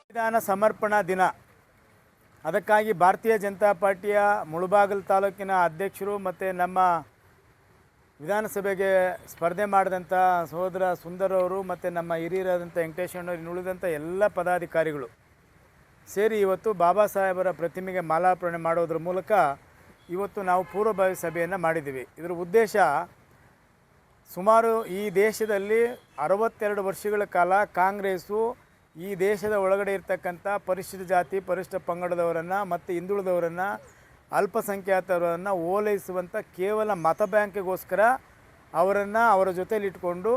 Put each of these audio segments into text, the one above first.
ಸಂವಿಧಾನ ಸಮರ್ಪಣಾ ದಿನ. ಅದಕ್ಕಾಗಿ ಭಾರತೀಯ ಜನತಾ ಪಾರ್ಟಿಯ ಮುಳುಬಾಗಲ್ ತಾಲೂಕಿನ ಅಧ್ಯಕ್ಷರು ಮತ್ತು ನಮ್ಮ ವಿಧಾನಸಭೆಗೆ ಸ್ಪರ್ಧೆ ಮಾಡಿದಂಥ ಸಹೋದರ ಸುಂದರ್ ಅವರು ಮತ್ತು ನಮ್ಮ ಹಿರಿಯರಾದಂಥ ವೆಂಕಟೇಶ್ವರನವರು ಇನ್ನುಳಿದಂಥ ಎಲ್ಲ ಪದಾಧಿಕಾರಿಗಳು ಸೇರಿ ಇವತ್ತು ಬಾಬಾ ಸಾಹೇಬರ ಪ್ರತಿಮೆಗೆ ಮಾಲಾರ್ಪಣೆ ಮಾಡೋದ್ರ ಮೂಲಕ ಇವತ್ತು ನಾವು ಪೂರ್ವಭಾವಿ ಸಭೆಯನ್ನು ಮಾಡಿದ್ದೀವಿ. ಇದರ ಉದ್ದೇಶ ಸುಮಾರು ಈ ದೇಶದಲ್ಲಿ ಅರವತ್ತೆರಡು ವರ್ಷಗಳ ಕಾಲ ಕಾಂಗ್ರೆಸ್ಸು ಈ ದೇಶದ ಒಳಗಡೆ ಇರ್ತಕ್ಕಂಥ ಪರಿಶಿಷ್ಟ ಜಾತಿ, ಪರಿಶಿಷ್ಟ ಪಂಗಡದವರನ್ನು ಮತ್ತು ಹಿಂದುಳಿದವರನ್ನು, ಅಲ್ಪಸಂಖ್ಯಾತರನ್ನು ಓಲೈಸುವಂಥ ಕೇವಲ ಮತ ಬ್ಯಾಂಕಿಗೋಸ್ಕರ ಅವರನ್ನು ಅವರ ಜೊತೆಲಿಟ್ಕೊಂಡು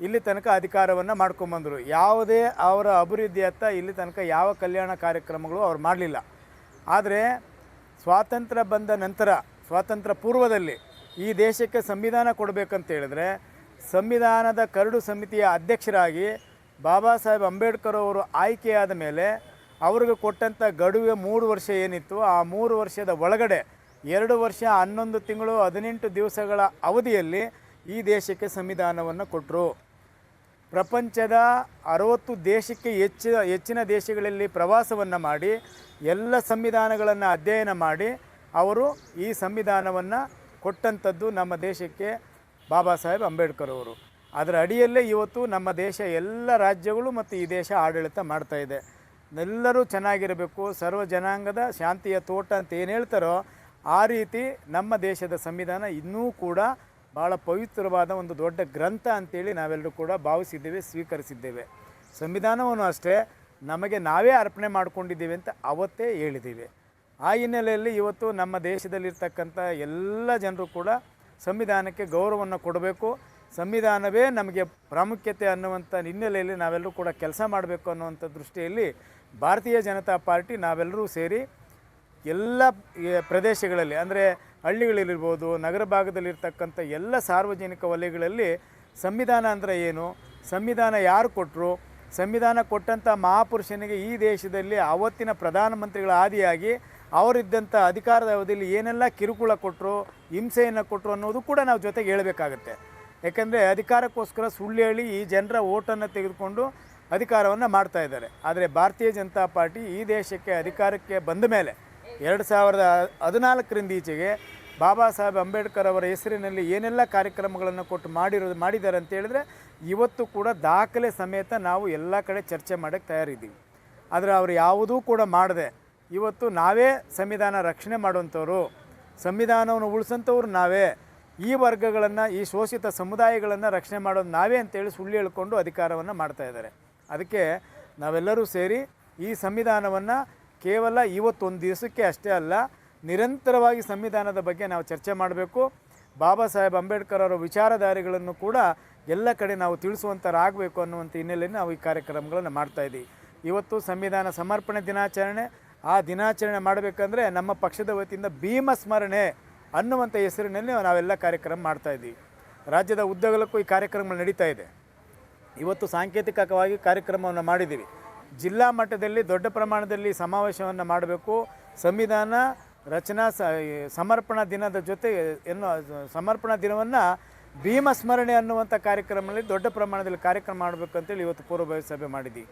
ಇಲ್ಲಿ ತನಕ ಅಧಿಕಾರವನ್ನು ಮಾಡ್ಕೊಂಬಂದರು ಯಾವುದೇ ಅವರ ಅಭಿವೃದ್ಧಿಯತ್ತ ಇಲ್ಲಿ ತನಕ ಯಾವ ಕಲ್ಯಾಣ ಕಾರ್ಯಕ್ರಮಗಳು ಅವ್ರು ಮಾಡಲಿಲ್ಲ. ಆದರೆ ಸ್ವಾತಂತ್ರ್ಯ ಬಂದ ನಂತರ, ಸ್ವಾತಂತ್ರ್ಯ ಪೂರ್ವದಲ್ಲಿ ಈ ದೇಶಕ್ಕೆ ಸಂವಿಧಾನ ಕೊಡಬೇಕಂತ ಹೇಳಿದ್ರೆ ಸಂವಿಧಾನದ ಕರಡು ಸಮಿತಿಯ ಅಧ್ಯಕ್ಷರಾಗಿ ಬಾಬಾ ಸಾಹೇಬ್ ಅಂಬೇಡ್ಕರ್ ಅವರು ಆಯ್ಕೆಯಾದ ಮೇಲೆ ಅವ್ರಿಗೆ ಕೊಟ್ಟಂಥ ಗಡುವೆ ಮೂರು ವರ್ಷ ಏನಿತ್ತು, ಆ ಮೂರು ವರ್ಷದ ಒಳಗಡೆ ಎರಡು ವರ್ಷ ಹನ್ನೊಂದು ತಿಂಗಳು ಹದಿನೆಂಟು ದಿವಸಗಳ ಅವಧಿಯಲ್ಲಿ ಈ ದೇಶಕ್ಕೆ ಸಂವಿಧಾನವನ್ನು ಕೊಟ್ಟರು ಪ್ರಪಂಚದ ಅರವತ್ತು ದೇಶಕ್ಕೆ ಹೆಚ್ಚು, ಹೆಚ್ಚಿನ ದೇಶಗಳಲ್ಲಿ ಪ್ರವಾಸವನ್ನು ಮಾಡಿ, ಎಲ್ಲ ಸಂವಿಧಾನಗಳನ್ನು ಅಧ್ಯಯನ ಮಾಡಿ, ಅವರು ಈ ಸಂವಿಧಾನವನ್ನು ಕೊಟ್ಟಂಥದ್ದು ನಮ್ಮ ದೇಶಕ್ಕೆ ಬಾಬಾ ಸಾಹೇಬ್ ಅಂಬೇಡ್ಕರ್ ಅವರು. ಅದರ ಅಡಿಯಲ್ಲೇ ಇವತ್ತು ನಮ್ಮ ದೇಶ ಎಲ್ಲ ರಾಜ್ಯಗಳು ಮತ್ತು ಈ ದೇಶ ಆಡಳಿತ ಮಾಡ್ತಾ ಇದೆ. ಎಲ್ಲರೂ ಚೆನ್ನಾಗಿರಬೇಕು, ಸರ್ವ ಜನಾಂಗದ ಶಾಂತಿಯ ತೋಟ ಅಂತ ಏನು ಹೇಳ್ತಾರೋ ಆ ರೀತಿ ನಮ್ಮ ದೇಶದ ಸಂವಿಧಾನ ಇನ್ನೂ ಕೂಡ ಭಾಳ ಪವಿತ್ರವಾದ ಒಂದು ದೊಡ್ಡ ಗ್ರಂಥ ಅಂತೇಳಿ ನಾವೆಲ್ಲರೂ ಕೂಡ ಭಾವಿಸಿದ್ದೇವೆ, ಸ್ವೀಕರಿಸಿದ್ದೇವೆ. ಸಂವಿಧಾನವನ್ನು ಅಷ್ಟೇ ನಮಗೆ ನಾವೇ ಅರ್ಪಣೆ ಮಾಡ್ಕೊಂಡಿದ್ದೀವಿ ಅಂತ ಅವತ್ತೇ ಹೇಳಿದ್ದೀವಿ. ಆ ಹಿನ್ನೆಲೆಯಲ್ಲಿ ಇವತ್ತು ನಮ್ಮ ದೇಶದಲ್ಲಿರ್ತಕ್ಕಂಥ ಎಲ್ಲ ಜನರು ಕೂಡ ಸಂವಿಧಾನಕ್ಕೆ ಗೌರವವನ್ನು ಕೊಡಬೇಕು. ಸಂವಿಧಾನವೇ ನಮಗೆ ಪ್ರಾಮುಖ್ಯತೆ ಅನ್ನುವಂಥ ಹಿನ್ನೆಲೆಯಲ್ಲಿ ನಾವೆಲ್ಲರೂ ಕೂಡ ಕೆಲಸ ಮಾಡಬೇಕು ಅನ್ನುವಂಥ ದೃಷ್ಟಿಯಲ್ಲಿ ಭಾರತೀಯ ಜನತಾ ಪಾರ್ಟಿ ನಾವೆಲ್ಲರೂ ಸೇರಿ ಎಲ್ಲ ಪ್ರದೇಶಗಳಲ್ಲಿ, ಅಂದರೆ ಹಳ್ಳಿಗಳಲ್ಲಿರ್ಬೋದು, ನಗರ ಭಾಗದಲ್ಲಿರ್ತಕ್ಕಂಥ ಎಲ್ಲ ಸಾರ್ವಜನಿಕ ವಲಯಗಳಲ್ಲಿ ಸಂವಿಧಾನ ಅಂದರೆ ಏನು, ಸಂವಿಧಾನ ಯಾರು ಕೊಟ್ಟರು ಸಂವಿಧಾನ ಕೊಟ್ಟಂಥ ಮಹಾಪುರುಷನಿಗೆ ಈ ದೇಶದಲ್ಲಿ ಆವತ್ತಿನ ಪ್ರಧಾನಮಂತ್ರಿಗಳ ಆದಿಯಾಗಿ ಅವರಿದ್ದಂಥ ಅಧಿಕಾರದ ಅವಧಿಯಲ್ಲಿ ಏನೆಲ್ಲ ಕಿರುಕುಳ ಕೊಟ್ಟರು, ಹಿಂಸೆಯನ್ನು ಕೊಟ್ಟರು ಅನ್ನೋದು ಕೂಡ ನಾವು ಜೊತೆಗೆ ಹೇಳಬೇಕಾಗತ್ತೆ. ಯಾಕೆಂದರೆ ಅಧಿಕಾರಕ್ಕೋಸ್ಕರ ಸುಳ್ಳು ಹೇಳಿ ಈ ಜನರ ಓಟನ್ನು ತೆಗೆದುಕೊಂಡು ಅಧಿಕಾರವನ್ನು ಮಾಡ್ತಾ ಇದ್ದಾರೆ. ಆದರೆ ಭಾರತೀಯ ಜನತಾ ಪಾರ್ಟಿ ಈ ದೇಶಕ್ಕೆ ಅಧಿಕಾರಕ್ಕೆ ಬಂದ ಮೇಲೆ ಎರಡು ಸಾವಿರದ ಹದಿನಾಲ್ಕರಿಂದ ಈಚೆಗೆ ಬಾಬಾ ಸಾಹೇಬ್ ಅಂಬೇಡ್ಕರ್ ಅವರ ಹೆಸರಿನಲ್ಲಿ ಏನೆಲ್ಲ ಕಾರ್ಯಕ್ರಮಗಳನ್ನು ಕೊಟ್ಟು ಮಾಡಿರೋದು ಮಾಡಿದ್ದಾರೆ ಅಂತ ಹೇಳಿದ್ರೆ ಇವತ್ತು ಕೂಡ ದಾಖಲೆ ಸಮೇತ ನಾವು ಎಲ್ಲ ಕಡೆ ಚರ್ಚೆ ಮಾಡೋಕ್ಕೆ ತಯಾರಿದ್ದೀವಿ. ಆದರೆ ಅವರು ಯಾವುದೂ ಕೂಡ ಮಾಡದೆ ಇವತ್ತು ನಾವೇ ಸಂವಿಧಾನ ರಕ್ಷಣೆ ಮಾಡುವಂಥವ್ರು. ಸಂವಿಧಾನವನ್ನು ಉಳಿಸಂಥವ್ರು ನಾವೇ. ಈ ವರ್ಗಗಳನ್ನು, ಈ ಶೋಷಿತ ಸಮುದಾಯಗಳನ್ನು ರಕ್ಷಣೆ ಮಾಡೋದು ನಾವೇ ಅಂತೇಳಿ ಸುಳ್ಳು ಹೇಳ್ಕೊಂಡು ಅಧಿಕಾರವನ್ನು ಮಾಡ್ತಾ ಇದ್ದಾರೆ. ಅದಕ್ಕೆ ನಾವೆಲ್ಲರೂ ಸೇರಿ ಈ ಸಂವಿಧಾನವನ್ನು ಕೇವಲ ಇವತ್ತೊಂದು ದಿವಸಕ್ಕೆ ಅಷ್ಟೇ ಅಲ್ಲ, ನಿರಂತರವಾಗಿ ಸಂವಿಧಾನದ ಬಗ್ಗೆ ನಾವು ಚರ್ಚೆ ಮಾಡಬೇಕು. ಬಾಬಾ ಸಾಹೇಬ್ ಅಂಬೇಡ್ಕರ್ ಅವರ ವಿಚಾರಧಾರೆಗಳನ್ನು ಕೂಡ ಎಲ್ಲ ಕಡೆ ನಾವು ತಿಳಿಸುವಂಥರಾಗಬೇಕು ಅನ್ನುವಂಥ ಹಿನ್ನೆಲೆಯಲ್ಲಿ ನಾವು ಈ ಕಾರ್ಯಕ್ರಮಗಳನ್ನು ಮಾಡ್ತಾಯಿದ್ದೀವಿ ಇವತ್ತು ಸಂವಿಧಾನ ಸಮರ್ಪಣೆ ದಿನಾಚರಣೆ ಆ ದಿನಾಚರಣೆ ಮಾಡಬೇಕಂದ್ರೆ ನಮ್ಮ ಪಕ್ಷದ ವತಿಯಿಂದ ಭೀಮ ಸ್ಮರಣೆ ಅನ್ನುವಂಥ ಹೆಸರಿನಲ್ಲಿ ನಾವೆಲ್ಲ ಕಾರ್ಯಕ್ರಮ ಮಾಡ್ತಾಯಿದ್ದೀವಿ ರಾಜ್ಯದ ಉದ್ದಗಲಕ್ಕೂ ಈ ಕಾರ್ಯಕ್ರಮಗಳು ನಡೀತಾ ಇದೆ. ಇವತ್ತು ಸಾಂಕೇತಿಕವಾಗಿ ಕಾರ್ಯಕ್ರಮವನ್ನು ಮಾಡಿದ್ದೀವಿ. ಜಿಲ್ಲಾ ಮಟ್ಟದಲ್ಲಿ ದೊಡ್ಡ ಪ್ರಮಾಣದಲ್ಲಿ ಸಮಾವೇಶವನ್ನು ಮಾಡಬೇಕು. ಸಂವಿಧಾನ ರಚನಾ ಸಮರ್ಪಣಾ ದಿನದ ಜೊತೆ ಏನು ಸಮರ್ಪಣಾ ದಿನವನ್ನು ಭೀಮ ಸ್ಮರಣೆ ಅನ್ನುವಂಥ ಕಾರ್ಯಕ್ರಮದಲ್ಲಿ ದೊಡ್ಡ ಪ್ರಮಾಣದಲ್ಲಿ ಕಾರ್ಯಕ್ರಮ ಮಾಡಬೇಕು ಅಂತೇಳಿ ಇವತ್ತು ಪೂರ್ವಭಾವಿ ಸಭೆ ಮಾಡಿದ್ದೀವಿ.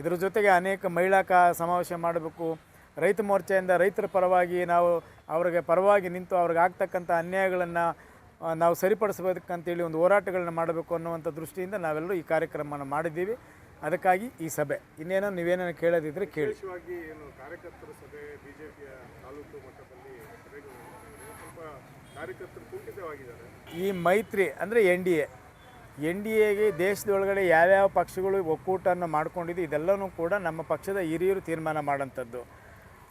ಇದರ ಜೊತೆಗೆ ಅನೇಕ ಮಹಿಳಾ ಕಾ, ಸಮಾವೇಶ ಮಾಡಬೇಕು. ರೈತ ಮೋರ್ಚೆಯಿಂದ ರೈತರ ಪರವಾಗಿ ನಾವು ಅವ್ರಿಗೆ ಪರವಾಗಿ ನಿಂತು ಅವ್ರಿಗೆ ಆಗ್ತಕ್ಕಂಥ ಅನ್ಯಾಯಗಳನ್ನು ನಾವು ಸರಿಪಡಿಸಬೇಕಂತೇಳಿ ಒಂದು ಹೋರಾಟಗಳನ್ನ ಮಾಡಬೇಕು ಅನ್ನುವಂಥ ದೃಷ್ಟಿಯಿಂದ ನಾವೆಲ್ಲರೂ ಈ ಕಾರ್ಯಕ್ರಮವನ್ನು ಮಾಡಿದ್ದೀವಿ. ಅದಕ್ಕಾಗಿ ಈ ಸಭೆ. ಇನ್ನೇನೋ ನೀವೇನೋ ಕೇಳೋದಿದ್ರೆ ಕೇಳಿ. ಕಾರ್ಯಕರ್ತರ ಸಭೆ ಬಿಜೆಪಿಯ ತಾಲೂಕು ಮಟ್ಟದಲ್ಲಿ ಕಾರ್ಯಕರ್ತರು ಕುಂಠಿತವಾಗಿದ್ದಾರೆ. ಈ ಮೈತ್ರಿ ಅಂದರೆ N D A. N D ಎಗೆ ದೇಶದೊಳಗಡೆ ಯಾವ್ಯಾವ ಪಕ್ಷಗಳು ಒಕ್ಕೂಟವನ್ನು ಮಾಡ್ಕೊಂಡಿದ್ದು ಇದೆಲ್ಲವೂ ಕೂಡ ನಮ್ಮ ಪಕ್ಷದ ಹಿರಿಯರು ತೀರ್ಮಾನ ಮಾಡೋಂಥದ್ದು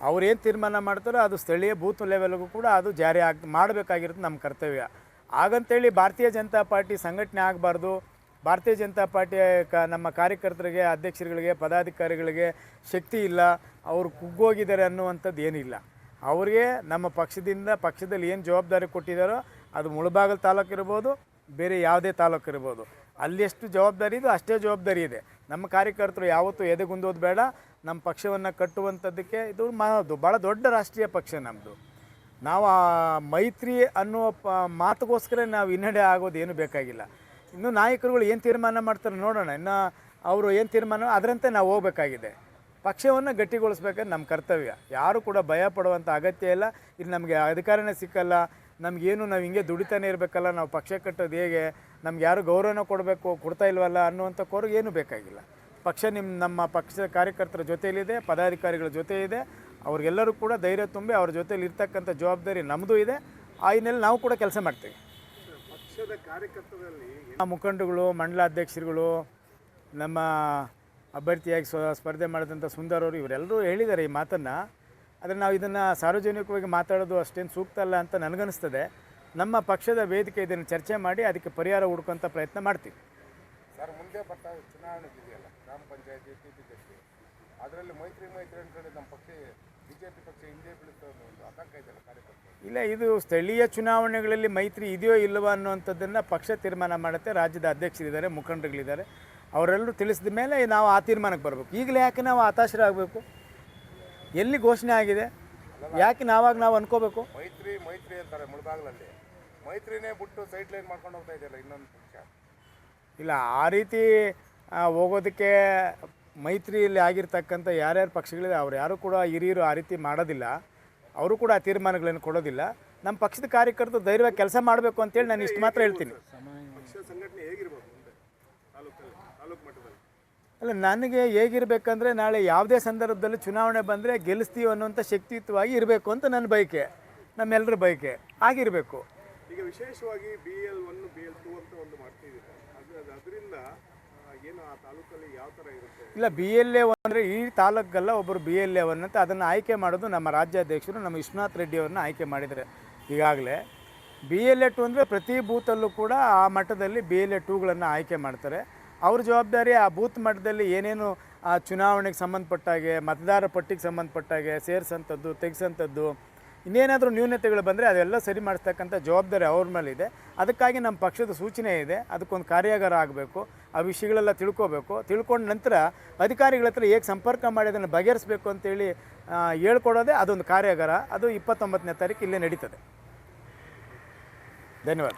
ಅವ್ರೇನು ತೀರ್ಮಾನ ಮಾಡ್ತಾರೋ ಅದು ಸ್ಥಳೀಯ ಬೂತ್ ಲೆವೆಲ್ಗೂ ಕೂಡ ಅದು ಜಾರಿ ಆಗ್ ಮಾಡಬೇಕಾಗಿರೋದು ನಮ್ಮ ಕರ್ತವ್ಯ. ಹಾಗಂತೇಳಿ ಭಾರತೀಯ ಜನತಾ ಪಾರ್ಟಿ ಸಂಘಟನೆ ಆಗಬಾರ್ದು. ಭಾರತೀಯ ಜನತಾ ಪಾರ್ಟಿ ಕ ನಮ್ಮ ಕಾರ್ಯಕರ್ತರಿಗೆ, ಅಧ್ಯಕ್ಷರುಗಳಿಗೆ, ಪದಾಧಿಕಾರಿಗಳಿಗೆ ಶಕ್ತಿ ಇಲ್ಲ. ಅವರು ಕುಗ್ಗೋಗಿದ್ದಾರೆ ಅನ್ನುವಂಥದ್ದು ಏನಿಲ್ಲ. ಅವರಿಗೆ ನಮ್ಮ ಪಕ್ಷದಿಂದ, ಪಕ್ಷದಲ್ಲಿ ಏನು ಜವಾಬ್ದಾರಿ ಕೊಟ್ಟಿದ್ದಾರೋ ಅದು ಮುಳಬಾಗಲ್ ತಾಲೂಕು ಇರ್ಬೋದು, ಬೇರೆ ಯಾವುದೇ ತಾಲೂಕು ಇರ್ಬೋದು. ಅಲ್ಲಿ ಎಷ್ಟು ಜವಾಬ್ದಾರಿ ಇದೆ ಅಷ್ಟೇ ಜವಾಬ್ದಾರಿ ಇದೆ. ನಮ್ಮ ಕಾರ್ಯಕರ್ತರು ಯಾವತ್ತೂ ಎದೆಗುಂದೋದು ಬೇಡ. ನಮ್ಮ ಪಕ್ಷವನ್ನು ಕಟ್ಟುವಂಥದ್ದಕ್ಕೆ ಇದು ಮಾಡೋದು ಭಾಳ ದೊಡ್ಡ ರಾಷ್ಟ್ರೀಯ ಪಕ್ಷ ನಮ್ಮದು ನಾವು ಆ ಮೈತ್ರಿ ಅನ್ನುವ ಪ ಮಾತುಗೋಸ್ಕರ ನಾವು ಹಿನ್ನಡೆ ಆಗೋದು ಏನು ಬೇಕಾಗಿಲ್ಲ. ಇನ್ನು ನಾಯಕರುಗಳು ಏನು ತೀರ್ಮಾನ ಮಾಡ್ತಾರೆ ನೋಡೋಣ. ಇನ್ನು ಅವರು ಏನು ತೀರ್ಮಾನ, ಅದರಂತೆ ನಾವು ಹೋಗಬೇಕಾಗಿದೆ. ಪಕ್ಷವನ್ನು ಗಟ್ಟಿಗೊಳಿಸ್ಬೇಕು ನಮ್ಮ ಕರ್ತವ್ಯ. ಯಾರು ಕೂಡ ಭಯ ಪಡುವಂಥ ಅಗತ್ಯ ಇಲ್ಲ. ಇಲ್ಲಿ ನಮಗೆ ಅಧಿಕಾರನೇ ಸಿಕ್ಕಲ್ಲ. ನಮಗೇನು ನಾವು ಹಿಂಗೆ ದುಡಿತಾನೆ ಇರಬೇಕಲ್ಲ. ನಾವು ಪಕ್ಷ ಕಟ್ಟೋದು ಹೇಗೆ? ನಮ್ಗೆ ಯಾರು ಗೌರವನ ಕೊಡಬೇಕು, ಕೊಡ್ತಾ ಇಲ್ವಲ್ಲ ಅನ್ನುವಂಥ ಏನು ಬೇಕಾಗಿಲ್ಲ. ಪಕ್ಷ ನಿಮ್ಮ ನಮ್ಮ ಪಕ್ಷದ ಕಾರ್ಯಕರ್ತರ ಜೊತೆಯಲ್ಲಿದೆ ಪದಾಧಿಕಾರಿಗಳ ಜೊತೆ ಇದೆ ಅವ್ರಿಗೆಲ್ಲರೂ ಕೂಡ ಧೈರ್ಯ ತುಂಬಿ ಅವ್ರ ಜೊತೆಯಲ್ಲಿ ಇರ್ತಕ್ಕಂಥ ಜವಾಬ್ದಾರಿ ನಮ್ಮದು ಇದೆ. ಆ ಹಿನ್ನೆಲೆ ನಾವು ಕೂಡ ಕೆಲಸ ಮಾಡ್ತೀವಿ. ಪಕ್ಷದ ಕಾರ್ಯಕರ್ತರಲ್ಲಿ ಮುಖಂಡಗಳು ಮಂಡಲಾಧ್ಯಕ್ಷರುಗಳು ನಮ್ಮ ಅಭ್ಯರ್ಥಿಯಾಗಿ ಸ್ವ ಸ್ಪರ್ಧೆ ಮಾಡಿದಂಥ ಸುಂದರ್ ಅವರು ಇವರೆಲ್ಲರೂ ಹೇಳಿದ್ದಾರೆ ಈ ಮಾತನ್ನು. ಆದರೆ ನಾವು ಇದನ್ನು ಸಾರ್ವಜನಿಕವಾಗಿ ಮಾತಾಡೋದು ಅಷ್ಟೇನು ಸೂಕ್ತ ಅಲ್ಲ ಅಂತ ನನಗನ್ನಿಸ್ತದೆ. ನಮ್ಮ ಪಕ್ಷದ ವೇದಿಕೆ ಇದನ್ನು ಚರ್ಚೆ ಮಾಡಿ ಅದಕ್ಕೆ ಪರಿಹಾರ ಹುಡುಕುವಂಥ ಪ್ರಯತ್ನ ಮಾಡ್ತೀವಿ. ಸರ್ ಮುಂದೆ ಬರ್ತಾ ಚುನಾವಣೆ ಇದೆಯಲ್ಲ. ಗ್ರಾಮ ಪಂಚಾಯತಿ ಟಿ ಪಿ ಜಡ್ಪಿ ಅದರಲ್ಲಿ ಮೈತ್ರಿ ಮೈತ್ರಿ ಅಂತೇಳಿ ನಮ್ಮ ಪಕ್ಷ ಬಿ ಜೆ ಪಿ ಪಕ್ಷ ಹಿಂದೆ ಬೀಳುತ್ತೆ ಅನ್ನೋ ಒಂದು ಆತಂಕ ಇದೆಯಲ್ಲ ಕಾರ್ಯಕರ್ತರು. ಇಲ್ಲ ಇದು ಸ್ಥಳೀಯ ಚುನಾವಣೆಗಳಲ್ಲಿ ಮೈತ್ರಿ ಇದೆಯೋ ಇಲ್ಲವೋ ಅನ್ನುವಂಥದ್ದನ್ನು ಪಕ್ಷ ತೀರ್ಮಾನ ಮಾಡುತ್ತೆ. ರಾಜ್ಯದ ಅಧ್ಯಕ್ಷರಿದ್ದಾರೆ ಮುಖಂಡರುಗಳಿದ್ದಾರೆ. ಅವರೆಲ್ಲರೂ ತಿಳಿಸಿದ ಮೇಲೆ ನಾವು ಆ ತೀರ್ಮಾನಕ್ಕೆ ಬರಬೇಕು. ಈಗಲೇ ಯಾಕೆ ನಾವು ಹತಾಶರಾಗಬೇಕು? ಎಲ್ಲಿ ಘೋಷಣೆ ಆಗಿದೆ? ಯಾಕೆ ನಾವಾಗ ನಾವು ಅನ್ಕೋಬೇಕು? ಮೈತ್ರಿ ಮೈತ್ರಿ ಅಂತಾರೆ ಮುಳುಬಾಗ್ಲಲ್ಲಿ ಮೈತ್ರಿನೇ ಬಿಟ್ಟು ಸೈಡ್ ಲೈನ್ ಮಾಡ್ಕೊಂಡು ಹೋಗ್ತಾ ಇದೆಯಲ್ಲ ಇನ್ನೊಂದು ಪಕ್ಷ? ಇಲ್ಲ ಆ ರೀತಿ ಹೋಗೋದಕ್ಕೆ ಮೈತ್ರಿಯಲ್ಲಿ ಆಗಿರ್ತಕ್ಕಂಥ ಯಾರ್ಯಾರು ಪಕ್ಷಗಳಿದೆ ಅವ್ರು ಯಾರು ಕೂಡ ಹಿರಿಯರು ಆ ರೀತಿ ಮಾಡೋದಿಲ್ಲ. ಅವರು ಕೂಡ ಆ ತೀರ್ಮಾನಗಳನ್ನು ಕೊಡೋದಿಲ್ಲ. ನಮ್ಮ ಪಕ್ಷದ ಕಾರ್ಯಕರ್ತರು ಧೈರ್ಯವಾಗಿ ಕೆಲಸ ಮಾಡಬೇಕು ಅಂತೇಳಿ ನಾನು ಇಷ್ಟು ಮಾತ್ರ ಹೇಳ್ತೀನಿ. ಅಲ್ಲ ನನಗೆ ಹೇಗಿರಬೇಕಂದ್ರೆ ನಾಳೆ ಯಾವುದೇ ಸಂದರ್ಭದಲ್ಲಿ ಚುನಾವಣೆ ಬಂದರೆ ಗೆಲ್ಲಿಸ್ತೀವಿ ಅನ್ನುವಂಥ ಶಕ್ತಿಯುತವಾಗಿ ಇರಬೇಕು ಅಂತ ನನ್ನ ಬಯಕೆ ನಮ್ಮೆಲ್ಲರ ಬಯಕೆ ಆಗಿರಬೇಕು. ಈಗ ವಿಶೇಷವಾಗಿ B L one B L two ಅಂತ ಒಂದು ಮಾಡ್ತಿದ್ದೀರಾ? ಅದು ಅದು ಅದರಿಂದ ಇಲ್ಲ ಬಿ ಎಲ್ ಎ ಅಂದರೆ ಈ ತಾಲೂಕಲ್ಲ ಒಬ್ಬರು ಬಿ ಎಲ್ ಎ ಅಂತ ಅದನ್ನು ಆಯ್ಕೆ ಮಾಡೋದು ನಮ್ಮ ರಾಜ್ಯಾಧ್ಯಕ್ಷರು, ನಮ್ಮ ವಿಶ್ವನಾಥ್ ರೆಡ್ಡಿ ಅವ್ರನ್ನ ಆಯ್ಕೆ ಮಾಡಿದ್ದಾರೆ ಈಗಾಗಲೇ. ಬಿ ಎಲ್ ಎ ಟು ಅಂದರೆ ಪ್ರತಿ ಬೂತಲ್ಲೂ ಕೂಡ ಆ ಮಟ್ಟದಲ್ಲಿ ಬಿ ಎಲ್ ಎ ಟೂಗಳನ್ನು ಆಯ್ಕೆ ಮಾಡ್ತಾರೆ. ಅವ್ರ ಜವಾಬ್ದಾರಿ ಆ ಬೂತ್ ಮಟ್ಟದಲ್ಲಿ ಏನೇನು, ಆ ಚುನಾವಣೆಗೆ ಸಂಬಂಧಪಟ್ಟಾಗೆ, ಮತದಾರ ಪಟ್ಟಿಗೆ ಸಂಬಂಧಪಟ್ಟಾಗೆ ಸೇರಿಸೋಂಥದ್ದು ತೆಗೆಸಂಥದ್ದು ಇನ್ನೇನಾದರೂ ನ್ಯೂನತೆಗಳು ಬಂದರೆ ಅದೆಲ್ಲ ಸರಿ ಮಾಡಿಸ್ತಕ್ಕಂಥ ಜವಾಬ್ದಾರಿ ಅವ್ರ ಮೇಲಿದೆ. ಅದಕ್ಕಾಗಿ ನಮ್ಮ ಪಕ್ಷದ ಸೂಚನೆ ಇದೆ. ಅದಕ್ಕೊಂದು ಕಾರ್ಯಾಗಾರ ಆಗಬೇಕು. ಆ ವಿಷಯಗಳೆಲ್ಲ ತಿಳ್ಕೋಬೇಕು. ತಿಳ್ಕೊಂಡ ನಂತರ ಅಧಿಕಾರಿಗಳ ಹತ್ರ ಹೇಗೆ ಸಂಪರ್ಕ ಮಾಡಿ ಅದನ್ನು ಬಗೆಹರಿಸಬೇಕು ಅಂತೇಳಿ ಹೇಳ್ಕೊಡೋದೇ ಅದೊಂದು ಕಾರ್ಯಾಗಾರ. ಅದು ಇಪ್ಪತ್ತೊಂಬತ್ತನೇ ತಾರೀಕು ಇಲ್ಲೇ ನಡೀತದೆ. ಧನ್ಯವಾದ.